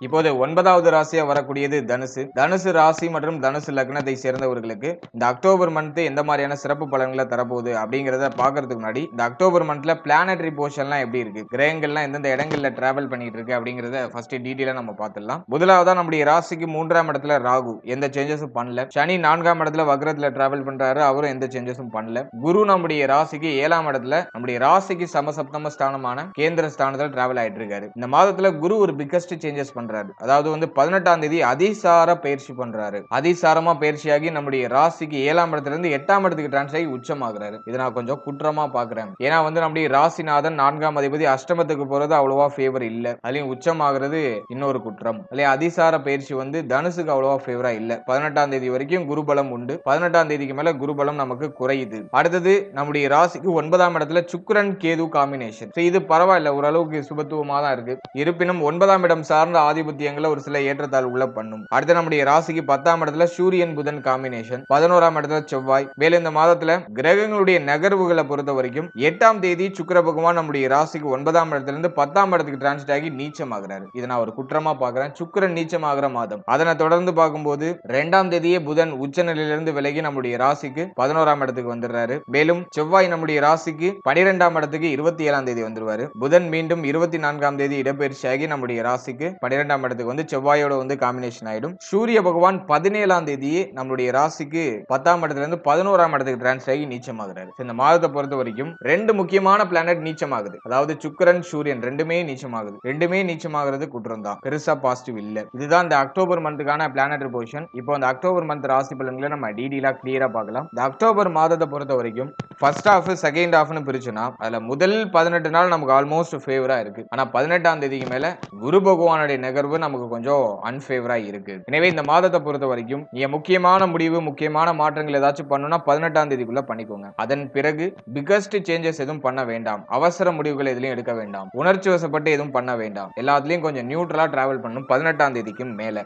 இப்போது ஒன்பதாவது ராசியா வரக்கூடியது தனுசு. தனுசு ராசி மற்றும் தனுசு லக்னத்தை சேர்ந்தவர்களுக்கு இந்த அக்டோபர் மந்த் எந்த மாதிரியான சிறப்பு பலன்களை தரப்போகுது அப்படிங்கிறத பாக்குறதுக்கு முன்னாடி இந்த அக்டோபர் மந்த்ல பிளானட்ரி போர்ஷன்லாம் எப்படி இருக்கு? கிரகங்கள்லாம் எந்தெந்த இடங்கள்ல டிராவல் பண்ணிட்டு இருக்கு அப்படிங்கறத ஃபர்ஸ்ட் டீட்டெயிலா நம்ம பார்த்துடலாம். முதலாவதா நம்முடைய ராசிக்கு மூன்றாம் இடத்துல ராகு. எந்த சேஞ்சஸும் பண்ணல. சனி நான்காம் இடத்துல வக்ரத்துல டிராவல் பண்றாரு. அவரும் எந்த சேஞ்சஸும் பண்ணல. குரு நம்முடைய ராசிக்கு ஏழாம் இடத்துல நம்முடைய ராசிக்கு சமசப்தம ஸ்தானமான கேந்திர ஸ்தானத்தில் டிராவல் ஆயிட்டு இருக்காரு. இந்த மாதத்துல குரு ஒரு பிக்கஸ்ட் சேஞ்சஸ் பண்ண பண்றாரு. அதாவது வந்து பதினெட்டாம் தேதி அதிசார பயிற்சி பண்றாரு. அதிசாரமா பயிற்சியாகி நம்முடைய ராசிக்கு ஏழாம் இடத்துல இருந்து எட்டாம் இடத்துக்கு டிரான்ஸ் ஆகி உச்சமாகிறாரு. இதை நான் கொஞ்சம் குற்றமா பாக்குறேன். ஏன்னா வந்து நம்முடைய ராசிநாதன் நான்காம் அதிபதி அஷ்டமத்துக்கு போறது அவ்வளவா ஃபேவர் இல்ல. அதுலயும் உச்சமாகிறது இன்னொரு குற்றம். இல்லையா அதிசார பயிற்சி வந்து தனுசுக்கு அவ்வளவா ஃபேவரா இல்ல. பதினெட்டாம் தேதி வரைக்கும் குருபலம் உண்டு. பதினெட்டாம் தேதிக்கு மேல குருபலம் நமக்கு குறையுது. அடுத்தது நம்முடைய ராசிக்கு ஒன்பதாம் இடத்துல சுக்கரன் கேது காம்பினேஷன் இது பரவாயில்ல. ஓரளவுக்கு சுபத்துவமா தான் இருக்கு. இருப்பினும் ஒன்பதாம் இடம் சார்ந்த ஆதிபத்தியங்களை ஒரு சில ஏற்றத்தாழ்வுகளை பண்ணும். அடுத்து நம்முடைய ராசிக்கு பத்தாம் இடத்துல சூரியன் புதன் காம்பினேஷன் பதினோராம் இடத்துல செவ்வாய். மேலும் இந்த மாதத்துல கிரகங்களுடைய நகர்வுகளை பொறுத்த வரைக்கும் எட்டாம் தேதி சுக்கர பகவான் நம்முடைய ராசிக்கு ஒன்பதாம் இடத்துல இருந்து பத்தாம் இடத்துக்கு டிரான்ஸ்ட் ஆகி நீச்சமாகிறாரு. இதை நான் ஒரு குற்றமா பாக்குறேன் சுக்கிரன் நீச்சமாகிற மாதம். அதனை தொடர்ந்து பார்க்கும்போது ரெண்டாம் தேதியே புதன் உச்ச நிலையிலிருந்து விலகி நம்முடைய ராசிக்கு பதினோராம் இடத்துக்கு வந்துடுறாரு. மேலும் செவ்வாய் நம்முடைய ராசிக்கு பனிரெண்டாம் இடத்துக்கு இருபத்தி ஏழாம் தேதி வந்துருவாரு புதன் மீண்டும் இருபத்தி நான்காம் தேதி இடப்பெயர்ச்சியாகி நம்முடைய ராசிக்கு பனிரெண்டு பன்னிரெண்டாம் இடத்துக்கு வந்து செவ்வாயோட வந்து காம்பினேஷன் ஆயிடும். சூரிய பகவான் பதினேழாம் தேதி நம்மளுடைய ராசிக்கு பத்தாம் இடத்துல இருந்து பதினோராம் இடத்துக்கு டிரான்ஸ் ஆகி நீச்சமாகிறாரு. இந்த மாதத்தை பொறுத்த வரைக்கும் ரெண்டு முக்கியமான பிளானட் நீச்சமாகுது. அதாவது சுக்கிரன் சூரியன் ரெண்டுமே நீச்சமாகுது. ரெண்டுமே நீச்சமாகிறது குற்றம் தான். பெருசா பாசிட்டிவ் இல்ல. இதுதான் இந்த அக்டோபர் மந்த்துக்கான பிளானட்டரி பொசிஷன் இப்போ அந்த அக்டோபர் மந்த் ராசி பலன்களை நம்ம டீடெயிலா கிளியரா பார்க்கலாம். இந்த அக்டோபர் மாதத்தை பொறுத்த வரைக்கும் ஃபர்ஸ்ட் ஹாஃப் செகண்ட் ஹாஃப்னு பிரிச்சுனா அதுல முதல் பதினெட்டு நாள் நமக்கு ஆல்மோஸ்ட் ஃபேவரா இருக்கு. ஆனா பதினெட்டாம் தேதிக்கு மேல குரு பகவானுடைய நகர்வு நமக்கு கொஞ்சம் அன்ஃபேவரா இருக்கு. எனவே இந்த மாதத்தை பொறுத்த வரைக்கும் நீங்க முக்கியமான முடிவு முக்கியமான மாற்றங்கள் ஏதாச்சும் பண்ணணும்னா பதினெட்டாம் தேதிக்குள்ள பண்ணிக்கோங்க. அதன் பிறகு பிகஸ்ட் சேஞ்சஸ் எதுவும் பண்ண வேண்டாம். அவசர முடிவுகள் எதுலையும் எடுக்க வேண்டாம். உணர்ச்சி வசப்பட்டு எதுவும் பண்ண வேண்டாம். எல்லாத்துலயும் கொஞ்சம் நியூட்ரலா டிராவல் பண்ணணும் பதினெட்டாம் தேதிக்கு மேல.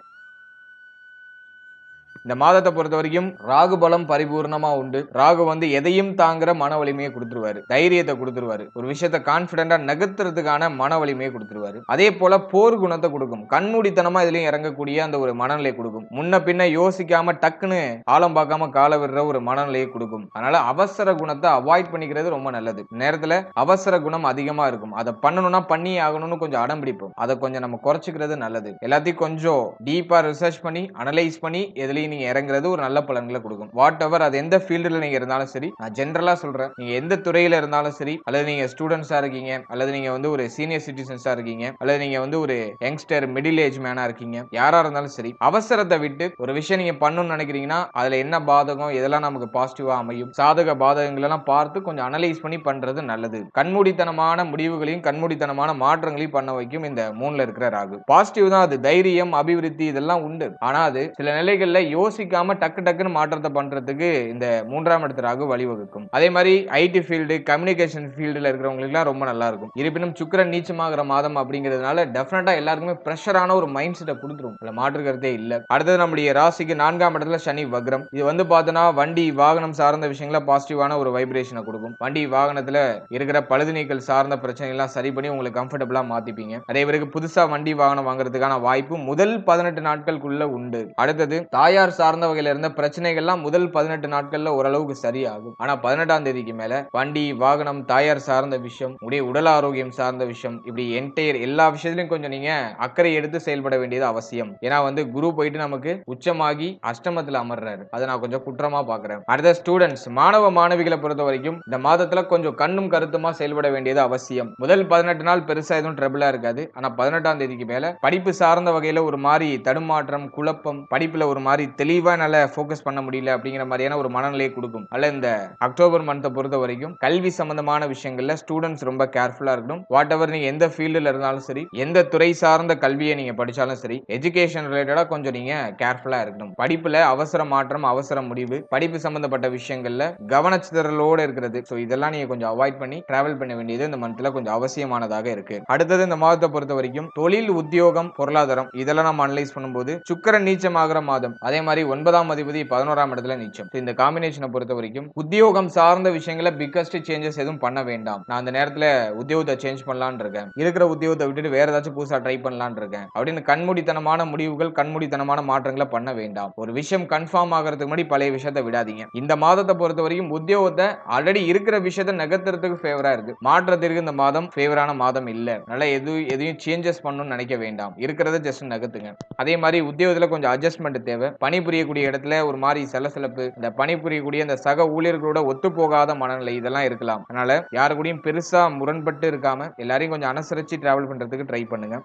இந்த மாதத்தை பொறுத்த வரைக்கும் ராகு பலம் பரிபூர்ணமா உண்டு. ராகு வந்து எதையும் தாங்குற மன வலிமையை கொடுத்துருவாரு. தைரியத்தை கொடுத்துருவாரு. ஒரு விஷயத்த கான்பிடண்டா நகர்த்துறதுக்கான மன வலிமையை கொடுத்துருவாரு. அதே போல போர் குணத்தை கொடுக்கும். கண்மூடித்தனமா இதுலயும் இறங்கக்கூடிய அந்த ஒரு மனநிலை கொடுக்கும். முன்ன பின்ன யோசிக்காம டக்குன்னு ஆழம் பார்க்காம கால விடுற ஒரு மனநிலையை கொடுக்கும். அதனால அவசர குணத்தை அவாய்ட் பண்ணிக்கிறது ரொம்ப நல்லது. நேரத்துல அவசர குணம் அதிகமா இருக்கும். அதை பண்ணணும்னா பண்ணி ஆகணும்னு கொஞ்சம் அடம் பிடிப்போம். அதை கொஞ்சம் நம்ம குறைச்சிக்கிறது நல்லது. எல்லாத்தையும் கொஞ்சம் டீப்பா ரிசர்ச் பண்ணி அனலைஸ் பண்ணி எதுலையும் நீங்க இறங்குறது ஒரு நல்ல பலன்களை கொடுக்கும். வாட் எவர் அது எந்த ஃபீல்டுல நீங்க இருந்தாலும் சரி நான் ஜென்ரலா சொல்றேன். நீங்க எந்த துறையில இருந்தாலும் சரி அல்லது நீங்க ஸ்டூடெண்ட்ஸா இருக்கீங்க அல்லது நீங்க வந்து ஒரு சீனியர் சிட்டிசன்ஸா இருக்கீங்க அல்லது நீங்க வந்து ஒரு யங்ஸ்டர் மிடில் ஏஜ் மேனா இருக்கீங்க யாரா இருந்தாலும் சரி அவசரத்தை விட்டு ஒரு விஷயம் நீங்க பண்ணணும்னு நினைக்கிறீங்கன்னா அதுல என்ன பாதகம் எதெல்லாம் நமக்கு பாசிட்டிவா அமையும் சாதக பாதகங்களெல்லாம் பார்த்து கொஞ்சம் அனலைஸ் பண்ணி பண்றது நல்லது. கண்மூடித்தனமான முடிவுகளையும் கண்மூடித்தனமான மாற்றங்களையும் பண்ண வைக்கும் இந்த மூணுல இருக்கிற ராகு. பாசிட்டிவ் தான் அது. தைரியம் அபிவிருத்தி இதெல்லாம் உண்டு. ஆனா அது சில நிலைகள்ல யோசிக்காம டக்கு டக்குன்னு மாற்றத்தை பண்றதுக்கு இந்த மூன்றாம் இடத்து ராகு வழிவகுக்கும். அதே மாதிரி ஐடி ஃபீல்டு கம்யூனிகேஷன் ஃபீல்டுல இருக்கிறவங்களுக்குலாம் ரொம்ப நல்லா இருக்கும். இருப்பினும் சுக்கரன் நீச்சமாகிற மாதம் அப்படிங்கிறதுனால டெஃபினட்டா எல்லாருக்குமே ப்ரெஷரான ஒரு மைண்ட் செட்டை கொடுத்துரும். இல்லை மாற்றுக்கிறதே இல்ல. அடுத்தது நம்முடைய ராசிக்கு நான்காம் இடத்துல சனி வக்ரம். இது வந்து பார்த்தோன்னா வண்டி வாகனம் சார்ந்த விஷயங்கள பாசிட்டிவான ஒரு வைப்ரேஷனை கொடுக்கும். வண்டி வாகனத்துல இருக்கிற பழுது நீக்கல் சார்ந்த பிரச்சனை எல்லாம் சரி பண்ணி உங்களுக்கு கம்ஃபர்டபுளா மாத்திப்பீங்க. அதே பிறகு புதுசா வண்டி வாகனம் வாங்குறதுக்கான வாய்ப்பு முதல் பதினெட்டு நாட்களுக்குள்ள உண்டு. அடுத்தது தாயார் சார்ந்த வகையில இருந்த பிரச்சனைகள்லாம் முதல் பதினெட்டு நாட்கள்ல ஓரளவுக்கு சரியாகும். ஆனா பதினெட்டாம் தேதிக்கு மேல வண்டி வாகனம் தாயார் சார்ந்த விஷயம் உடைய உடல் ஆரோக்கியம் சார்ந்த விஷயம் இப்படி என்டையர் எல்லா விஷயத்திலும் கொஞ்சம் நீங்க அக்கறை எடுத்து செயல்பட வேண்டியது அவசியம். ஏன்னா வந்து குரு போயிட்டு நமக்கு உச்சமாகி அஷ்டமத்துல அமர்றாரு. அதை நான் கொஞ்சம் குற்றமா பாக்குறேன். அடுத்த ஸ்டூடெண்ட்ஸ் மாணவ மாணவிகளை பொறுத்த வரைக்கும் இந்த மாதத்துல கொஞ்சம் கண்ணும் கருத்துமா செயல்பட வேண்டியது அவசியம். முதல் பதினெட்டு நாள் பெருசா எதுவும் ட்ரபிளா இருக்காது. ஆனா பதினெட்டாம் தேதிக்கு மேல படிப்பு சார்ந்த வகையில ஒரு மாதிரி தடுமாற்றம் குழப்பம் படிப்புல ஒரு மாதிரி தெளிவா நல்லா ஃபோக்கஸ் பண்ண முடியல அப்படிங்கிற மாதிரியான ஒரு மனநிலையை கொடுக்கும். அல்ல இந்த அக்டோபர் மந்த்தை பொறுத்த வரைக்கும் கல்வி சம்பந்தமான விஷயங்கள்ல ஸ்டூடெண்ட்ஸ் ரொம்ப கேர்ஃபுல்லா இருக்கணும். வாட் எவர் நீங்க எந்த ஃபீல்டுல இருந்தாலும் சரி எந்த துறை சார்ந்த கல்வியை நீங்க படிச்சாலும் சரி எஜுகேஷன் ரிலேட்டடா கொஞ்சம் நீங்க கேர்ஃபுல்லா இருக்கணும். படிப்புல அவசர மாற்றம் அவசர முடிவு படிப்பு சம்பந்தப்பட்ட விஷயங்கள்ல கவனச்சிதறலோடு இருக்கிறது. ஸோ இதெல்லாம் நீங்க கொஞ்சம் அவாய்ட் பண்ணி டிராவல் பண்ண வேண்டியது இந்த மந்த்ல கொஞ்சம் அவசியமானதாக இருக்கு. அடுத்தது இந்த மாதத்தை பொறுத்த வரைக்கும் தொழில் உத்தியோகம் பொருளாதாரம் இதெல்லாம் நம்ம அனலைஸ் பண்ணும்போது சுக்கர நீச்சமாகிற மாதம். அதே மாதிரி ஒன்பதாம் அதிபதி பதினோராம் இடத்துல நீச்சம் இந்த காம்பினேஷனை பொறுத்த வரைக்கும் உத்தியோகம் சார்ந்த விஷயங்கள பிக்கஸ்ட் சேஞ்சஸ் எதுவும் பண்ண வேண்டாம். நான் அந்த நேரத்துல உத்தியோகத்தை சேஞ்ச் பண்ணலான் இருக்கேன். இருக்கிற உத்தியோகத்தை விட்டுட்டு வேற ஏதாச்சும் புதுசா ட்ரை பண்ணலாம்னு இருக்கேன். அப்படின்னு கண்மூடித்தனமான முடிவுகள் கண்மூடித்தனமான மாற்றங்களை பண்ண வேண்டாம். ஒரு விஷயம் கன்ஃபார்ம் ஆகிறதுக்கு முன்னாடி பழைய விஷயத்தை விடாதீங்க. இந்த மாதத்தை பொறுத்த வரைக்கும் உத்தியோகத்தை ஆல்ரெடி இருக்கிற விஷயத்தை நகர்த்துறதுக்கு ஃபேவரா இருக்கு. மாற்றத்திற்கு இந்த மாதம் ஃபேவரான மாதம் இல்ல. அதனால எது எதையும் சேஞ்சஸ் பண்ணணும்னு நினைக்க வேண்டாம். இருக்கிறத ஜஸ்ட் நகர்த்துங்க. அதே மாதிரி உத்தியோகத்துல கொஞ்சம் அட்ஜஸ்ட்மெண்ட் தேவை. பணிபுரியக்கூடிய இடத்துல ஒரு மாதிரி சலசலப்பு இந்த பணிபுரியக்கூடிய அந்த சக ஊழியர்களோட ஒத்து போகாத மனநிலை இதெல்லாம் இருக்கலாம். அதனால யாரு கூடயும் பெருசா முரண்பட்டு இருக்காம எல்லாரையும் கொஞ்சம் அனுசரிச்சு டிராவல் பண்றதுக்கு ட்ரை பண்ணுங்க.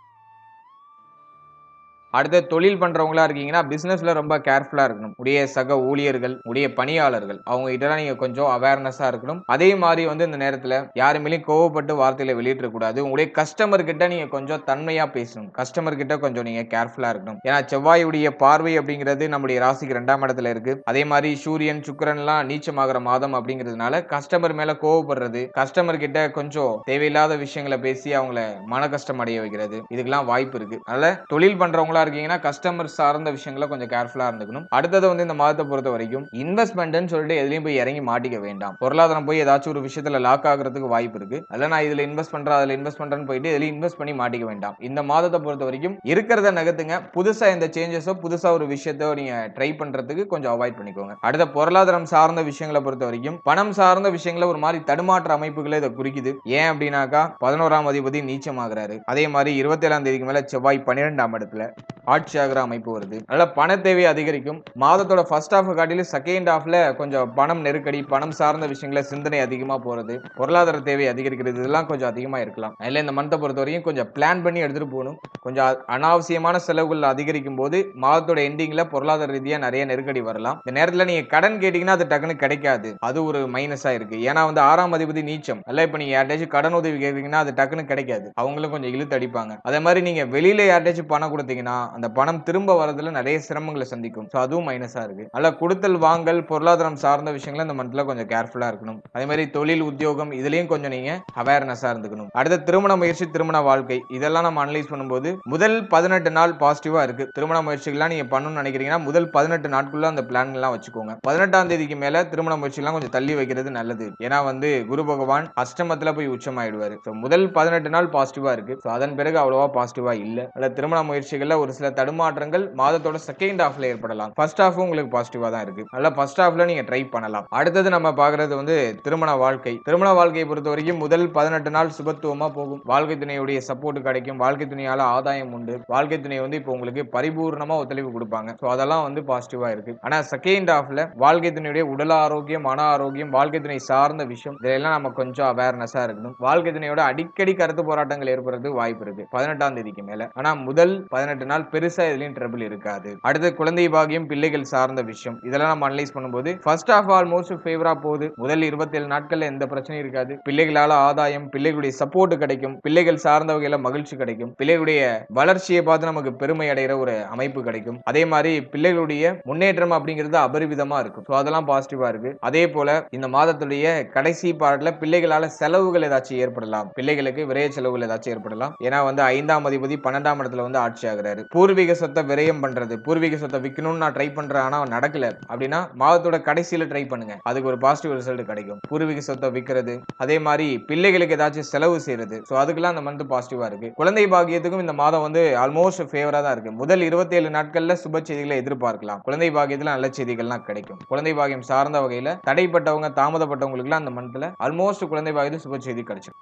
அடுத்த தொழில் பண்றவங்களா இருக்கீங்கன்னா பிசினஸ்ல ரொம்ப கேர்ஃபுல்லா இருக்கணும். உடைய சக ஊழியர்கள் உடைய பணியாளர்கள் அவங்க கிட்டலாம் நீங்க கொஞ்சம் அவேர்னஸா இருக்கணும். அதே மாதிரி வந்து இந்த நேரத்துல யாருமேலயும் கோவப்பட்டு வார்த்தையில வெளியிட கூடாது. உங்களுடைய கஸ்டமர் கிட்ட நீங்க கொஞ்சம் தன்மையா பேசணும். கஸ்டமர் கிட்ட கொஞ்சம் நீங்க கேர்ஃபுல்லா இருக்கணும். ஏன்னா செவ்வாயுடைய பார்வை அப்படிங்கிறது நம்முடைய ராசிக்கு ரெண்டாம் இடத்துல இருக்கு. அதே மாதிரி சூரியன் சுக்கிரன் எல்லாம் நீச்சமாகிற மாதம் அப்படிங்கிறதுனால கஸ்டமர் மேல கோவப்படுறது கஸ்டமர் கிட்ட கொஞ்சம் தேவையில்லாத விஷயங்களை பேசி அவங்கள மன கஷ்டம் அடைய வைக்கிறது. இதுக்கெல்லாம் வாய்ப்பு இருக்கு. அதனால தொழில் பண்றவங்களா இருக்கீங்கன்னா கஸ்டமர் சார்ந்த விஷயங்களை கொஞ்சம் கேர்ஃபுல்லா இருந்துக்கணும். அடுத்தது வந்து இந்த மாதத்தை பொறுத்த வரைக்கும் இன்வெஸ்ட்மெண்ட்னு சொல்லிட்டு எதுலையும் போய் இறங்கி மாட்டிக்க வேண்டாம். பொருளாதாரம் போய் ஏதாச்சும் ஒரு விஷயத்துல லாக் ஆகுறதுக்கு வாய்ப்பு இருக்கு. அதில் நான் இதுல இன்வெஸ்ட் பண்றேன் அதுல இன்வெஸ்ட் பண்றேன்னு போயிட்டு எதுலையும் இன்வெஸ்ட் பண்ணி மாட்டிக்க வேண்டாம். இந்த மாதத்தை பொறுத்த வரைக்கும் இருக்கிறத நகர்த்துங்க. புதுசா இந்த சேஞ்சஸோ புதுசா ஒரு விஷயத்தோ நீங்க ட்ரை பண்றதுக்கு கொஞ்சம் அவாய்ட் பண்ணிக்கோங்க. அடுத்த பொருளாதாரம் சார்ந்த விஷயங்களை பொறுத்த வரைக்கும் பணம் சார்ந்த விஷயங்களை ஒரு மாதிரி தடுமாற்ற அமைப்புகளை இதை குறிக்குது. ஏன் அப்படின்னாக்கா பதினோராம் அதிபதி நீச்சமாகிறாரு. அதே மாதிரி இருபத்தி ஏழாம் தேதிக்கு மேல செவ்வாய் பன்னிரெண்டாம் இடத்துல ஆட்சியாகிற அமைப்பு வருது. அதனால பண தேவை அதிகரிக்கும். மாதத்தோட ஃபர்ஸ்ட் ஹாஃப் காட்டிலும் செகண்ட் ஹாஃப்ல கொஞ்சம் பணம் நெருக்கடி பணம் சார்ந்த விஷயங்கள சிந்தனை அதிகமா போறது பொருளாதார தேவை அதிகரிக்கிறது இதெல்லாம் கொஞ்சம் அதிகமா இருக்கலாம். அதில் இந்த மந்த்தை பொறுத்த வரைக்கும் கொஞ்சம் பிளான் பண்ணி எடுத்துட்டு போகணும். கொஞ்சம் அனாவசியமான செலவுகள் அதிகரிக்கும் போது மாதத்தோட எண்டிங்ல பொருளாதார ரீதியா நிறைய நெருக்கடி வரலாம். இந்த நேரத்தில் நீங்க கடன் கேட்டீங்கன்னா அது டக்குன்னு கிடைக்காது. அது ஒரு மைனஸா இருக்கு. ஏன்னா வந்து ஆறாம் அதிபதி நீச்சம். அல்ல இப்ப நீங்க யார்ட்டாச்சும் கடன் உதவி கேட்குறீங்கன்னா அது டக்குன்னு கிடைக்காது. அவங்களும் கொஞ்சம் இழுத்து அடிப்பாங்க. அதே மாதிரி நீங்க வெளியில யார்ட்டாச்சும் பணம் கொடுத்தீங்கன்னா அந்த பணம் திரும்ப வரதுல நிறைய சிரமங்களை சந்திக்கும். ஸோ அதுவும் மைனஸா இருக்கு. அல்ல கொடுத்தல் வாங்கல் பொருளாதாரம் சார்ந்த விஷயங்கள இந்த மந்த்ல கொஞ்சம் கேர்ஃபுல்லா இருக்கணும். அதே மாதிரி தொழில் உத்தியோகம் இதுலயும் கொஞ்சம் நீங்க அவேர்னஸா இருந்துக்கணும். அடுத்த திருமண முயற்சி திருமண வாழ்க்கை. இதெல்லாம் நம்ம அனலைஸ் பண்ணும்போது முதல் பதினெட்டு நாள் பாசிட்டிவா இருக்கு. திருமண முயற்சிகள்லாம் நீங்க பண்ணணும்னு நினைக்கிறீங்கன்னா முதல் பதினெட்டு நாட்குள்ள அந்த பிளான் எல்லாம் வச்சுக்கோங்க. பதினெட்டாம் தேதிக்கு மேல திருமண முயற்சிகள்லாம் கொஞ்சம் தள்ளி வைக்கிறது நல்லது. ஏன்னா வந்து குரு பகவான் அஷ்டமத்துல போய் உச்சமாயிடுவாரு. ஸோ முதல் பதினெட்டு நாள் பாசிட்டிவா இருக்கு. ஸோ அதன் பிறகு அவ்வளவா பாசிட்டிவா இல்ல. அல்ல திருமண முயற்சிகள்ல ஒரு சில தடுமாற்றங்கள் மாதத்தோட செகண்ட் ஹாஃப்ல ஏற்படலாம். ஃபர்ஸ்ட் ஹாஃபும் உங்களுக்கு பாசிட்டிவா தான் இருக்கு. அதனால ஃபர்ஸ்ட் ஹாஃப்ல நீங்க ட்ரை பண்ணலாம். அடுத்தது நம்ம பாக்குறது வந்து திருமண வாழ்க்கை. திருமண வாழ்க்கையை பொறுத்த வரைக்கும் முதல் பதினெட்டு நாள் சுபத்துவமா போகும். வாழ்க்கை துணையுடைய சப்போர்ட் கிடைக்கும். வாழ்க்கை துணையால ஆதாயம் உண்டு. வாழ்க்கை துணை வந்து இப்போ உங்களுக்கு பரிபூர்ணமா ஒத்துழைப்பு கொடுப்பாங்க. ஸோ அதெல்லாம் வந்து பாசிட்டிவா இருக்கு. ஆனா செகண்ட் ஹாஃப்ல வாழ்க்கை துணையுடைய உடல் ஆரோக்கியம் மன ஆரோக்கியம் வாழ்க்கை துணை சார்ந்த விஷயம் இதெல்லாம் நம்ம கொஞ்சம் அவேர்னஸா இருக்கணும். வாழ்க்கை துணையோட அடிக்கடி கருத்து போராட்டங்கள் ஏற்படுறது வாய்ப்பு இருக்கு. பதினெட்டாம் தேதிக்கு மேல. ஆனா முதல் பதினெட்டு நாள் பெருசா இதுலயும் ட்ரபிள் இருக்காது. அடுத்து குழந்தை பாகியம் பிள்ளைகள் சார்ந்த விஷயம். இதெல்லாம் நம்ம அனலைஸ் பண்ணும்போது ஃபர்ஸ்ட் ஆஃப் ஆல் மோஸ்ட் ஃபேவரா போகுது. முதல் இருபத்தேழு நாட்கள்ல எந்த பிரச்சனையும் இருக்காது. பிள்ளைகளால ஆதாயம் பிள்ளைகளுடைய சப்போர்ட் கிடைக்கும். பிள்ளைகள் சார்ந்த வகையில மகிழ்ச்சி கிடைக்கும். பிள்ளைகளுடைய வளர்ச்சியை பார்த்து நமக்கு பெருமை அடைகிற ஒரு அமைப்பு கிடைக்கும். அதே மாதிரி பிள்ளைகளுடைய முன்னேற்றம் அப்படிங்கிறது அபரிவிதமா இருக்கும். ஸோ அதெல்லாம் பாசிட்டிவா இருக்கு. அதே போல இந்த மாதத்துடைய கடைசி பாடல பிள்ளைகளால செலவுகள் ஏதாச்சும் ஏற்படலாம். பிள்ளைகளுக்கு விரைய செலவுகள் ஏதாச்சும் ஏற்படலாம். ஏன்னா வந்து ஐந்தாம் அதிபதி பன்னெண்டாம் இடத்துல வந்து ஆட்சி ஆகுறாரு பூர்வீக சொத்தை விரயம் பண்றது. பூர்வீக சொத்தை விற்கணும்னு நான் ட்ரை பண்றேன் ஆனா நடக்கல. அப்படின்னா மாதத்தோட கடைசியில ட்ரை பண்ணுங்க. அதுக்கு ஒரு பாசிட்டிவ் ரிசல்ட் கிடைக்கும். பூர்வீக சொத்தை விற்கிறது அதே மாதிரி பிள்ளைகளுக்கு ஏதாச்சும் செலவு செய்யறது ஸோ அதுக்கெல்லாம் அந்த மந்த் பாசிட்டிவா இருக்கு. குழந்தை பாக்கியத்துக்கும் இந்த மாதம் வந்து ஆல்மோஸ்ட் ஃபேவரா தான் இருக்கு. முதல் 27 நாட்கள்ல சுப செய்திகளை எதிர்பார்க்கலாம். குழந்தை பாக்கியத்துல நல்ல செய்திகள்லாம் கிடைக்கும். குழந்தை பாக்கியம் சார்ந்த வகையில தடைப்பட்டவங்க தாமதப்பட்டவங்களுக்குலாம் அந்த மந்த்ல ஆல்மோஸ்ட் குழந்தை பாக்கியத்துல சுப செய்தி கிடைச்சிடும்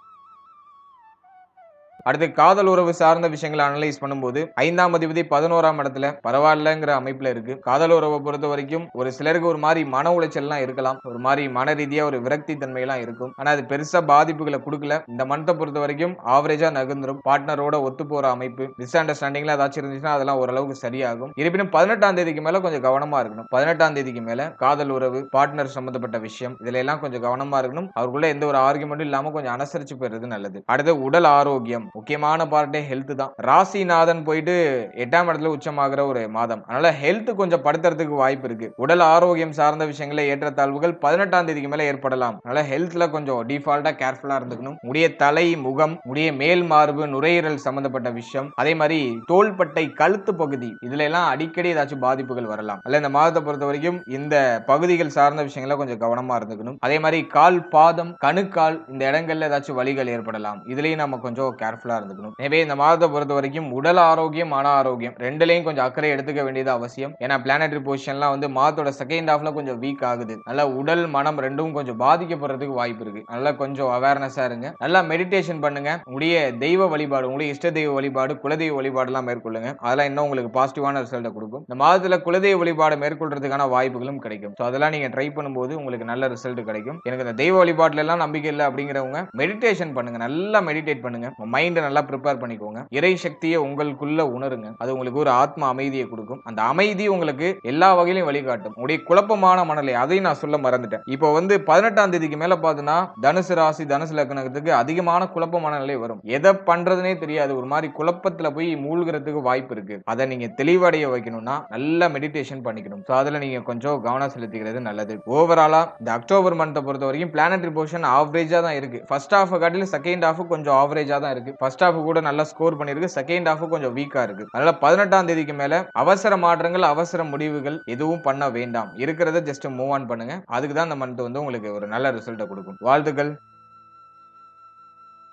அடுத்து காதல் உறவு சார்ந்த விஷயங்களை அனலைஸ் பண்ணும்போது ஐந்தாம் அதிபதி பதினோராம் இடத்துல பரவாயில்லங்கிற அமைப்புல இருக்கு. காதல் உறவை பொறுத்த வரைக்கும் ஒரு சிலருக்கு ஒரு மாதிரி மன உளைச்சல்லாம் இருக்கலாம். ஒரு மாதிரி மன ரீதியா ஒரு விரக்தி தன்மையெல்லாம் இருக்கும். ஆனா அது பெருசா பாதிப்புகளை கொடுக்கல. இந்த மந்த்தை பொறுத்த வரைக்கும் ஆவரேஜா நகர்ந்துரும். பார்ட்னரோட ஒத்து போற அமைப்பு மிஸ் அண்டர்ஸ்டாண்டிங்ல ஏதாச்சும் இருந்துச்சுன்னா அதெல்லாம் ஓரளவுக்கு சரியாகும். இருப்பினும் பதினெட்டாம் தேதிக்கு மேல கொஞ்சம் கவனமா இருக்கணும். பதினெட்டாம் தேதிக்கு மேல காதல் உறவு பார்ட்னர் சம்பந்தப்பட்ட விஷயம் இதுல எல்லாம் கொஞ்சம் கவனமா இருக்கணும். அவருக்குள்ள எந்த ஒரு ஆர்குமெண்ட்டும் இல்லாம கொஞ்சம் அனுசரிச்சு போயிடுறது நல்லது. அடுத்து உடல் ஆரோக்கியம். முக்கியமான பார்ட்டே ஹெல்த் தான். ராசிநாதன் போயிட்டு எட்டாம் இடத்துல உச்சமாகிற ஒரு மாதம். அதனால ஹெல்த் கொஞ்சம் படுத்துறதுக்கு வாய்ப்பு இருக்கு. உடல் ஆரோக்கியம் சார்ந்த விஷயங்கள ஏற்றத்தாழ்வுகள் பதினெட்டாம் தேதிக்கு மேல ஏற்படலாம். அதனால ஹெல்த்ல கொஞ்சம் டிஃபால்ட்டா கேர்ஃபுல்லா இருந்துக்கணும். முடிய தலை முகம் முடிய மேல் மார்பு நுரையீரல் சம்பந்தப்பட்ட விஷயம். அதே மாதிரி தோள்பட்டை கழுத்து பகுதி. இதுல எல்லாம் அடிக்கடி ஏதாச்சும் பாதிப்புகள் வரலாம். அல்ல இந்த மாதத்தை பொறுத்த வரைக்கும் இந்த பகுதிகள் சார்ந்த விஷயங்கள கொஞ்சம் கவனமா இருந்துக்கணும். அதே மாதிரி கால் பாதம் கணுக்கால் இந்த இடங்கள்ல ஏதாச்சும் வலிகள் ஏற்படலாம். இதுலயும் நம்ம கொஞ்சம் கேர்ஃபுல் கேர்ஃபுல்லாக இருந்துக்கணும். எனவே இந்த மாதத்தை பொறுத்த வரைக்கும் உடல் ஆரோக்கியம் மன ஆரோக்கியம் ரெண்டுலேயும் கொஞ்சம் அக்கறை எடுத்துக்க வேண்டியது அவசியம். ஏன்னா பிளானட்ரி பொசிஷன்லாம் வந்து மாதத்தோட செகண்ட் ஹாஃப்ல கொஞ்சம் வீக் ஆகுது. நல்லா உடல் மனம் ரெண்டும் கொஞ்சம் பாதிக்கப்படுறதுக்கு வாய்ப்பு இருக்கு. நல்லா கொஞ்சம் அவேர்னஸா இருங்க. நல்லா மெடிடேஷன் பண்ணுங்க. உங்களுடைய தெய்வ வழிபாடு உங்களுடைய இஷ்ட தெய்வ வழிபாடு குலதெய்வ வழிபாடுலாம் மேற்கொள்ளுங்க. அதெல்லாம் இன்னும் உங்களுக்கு பாசிட்டிவான ரிசல்ட்டை கொடுக்கும். இந்த மாதத்துல குலதெய்வ வழிபாடு மேற்கொள்றதுக்கான வாய்ப்புகளும் கிடைக்கும். ஸோ அதெல்லாம் நீங்க ட்ரை பண்ணும்போது உங்களுக்கு நல்ல ரிசல்ட் கிடைக்கும். எனக்கு இந்த தெய்வ வழிபாட்டுல எல்லாம் நம்பிக்கை இல்லை அப்படிங்கிறவங்க மெடிடேஷன் பண்ணுங்க. நல்லா மெடிடேட் பண்ணுங்க. மைண்ட் நல்லா ப்ரிப்பேர் பண்ணிக்கோங்க. இறை சக்தியை உங்களுக்குள்ள உணருங்க. அது உங்களுக்கு ஒரு ஆத்ம அமைதியை கொடுக்கும். அந்த அமைதி உங்களுக்கு எல்லா வகையிலும் வழிகாட்டும். உடைய குழப்பமான மனநிலை அதையும் நான் சொல்ல மறந்துட்டேன். இப்போ வந்து பதினெட்டாம் தேதிக்கு மேல பார்த்தீங்கன்னா தனுசு ராசி தனுசு லக்னத்துக்கு அதிகமான குழப்பமான நிலை வரும். எதை பண்றதுனே தெரியாது. ஒரு மாதிரி குழப்பத்துல போய் மூழ்கிறதுக்கு வாய்ப்பு இருக்கு. அதை நீங்க தெளிவடைய வைக்கணும்னா நல்லா மெடிடேஷன் பண்ணிக்கணும். ஸோ அதுல நீங்க கொஞ்சம் கவனம் செலுத்திக்கிறது நல்லது. ஓவராலா இந்த அக்டோபர் மந்த்தை பொறுத்த வரைக்கும் பிளானட் ரிபோஷன் ஆவரேஜா தான் இருக்கு. ஃபர்ஸ்ட் ஹாஃப் காட்டிலும் செகண்ட் ஹாஃப் கொஞ்சம் ஆவரேஜா தான் இருக்கு. ஃபர்ஸ்ட் ஹாஃப் கூட நல்லா ஸ்கோர் பண்ணிருக்கு செகண்ட் ஹாஃப் கொஞ்சம் வீக்கா இருக்கு. அதனால பதினெட்டாம் தேதிக்கு மேல அவசர மாற்றங்கள் அவசர முடிவுகள் எதுவும் பண்ண வேண்டாம். இருக்கிறத ஜஸ்ட் மூவ் ஆன் பண்ணுங்க. அதுக்கு தான் இந்த மந்த் வந்து உங்களுக்கு ஒரு நல்ல ரிசல்ட்டை கொடுக்கும். வாழ்த்துக்கள்.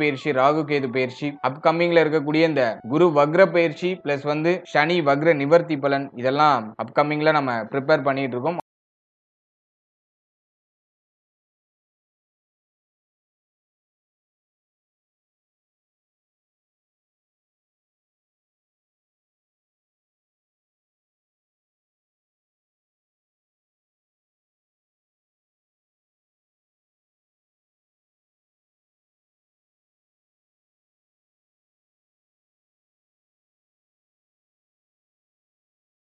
பயிற்சி ராகு கேது பயிற்சி அப்கமிங்ல இருக்கக்கூடிய இந்த குரு வக்ர பயிற்சி பிளஸ் வந்து சனி வக்ர நிவர்த்தி பலன் இதெல்லாம் அப்கமிங்ல நம்ம ப்ரிப்பேர் பண்ணிட்டு இருக்கோம்.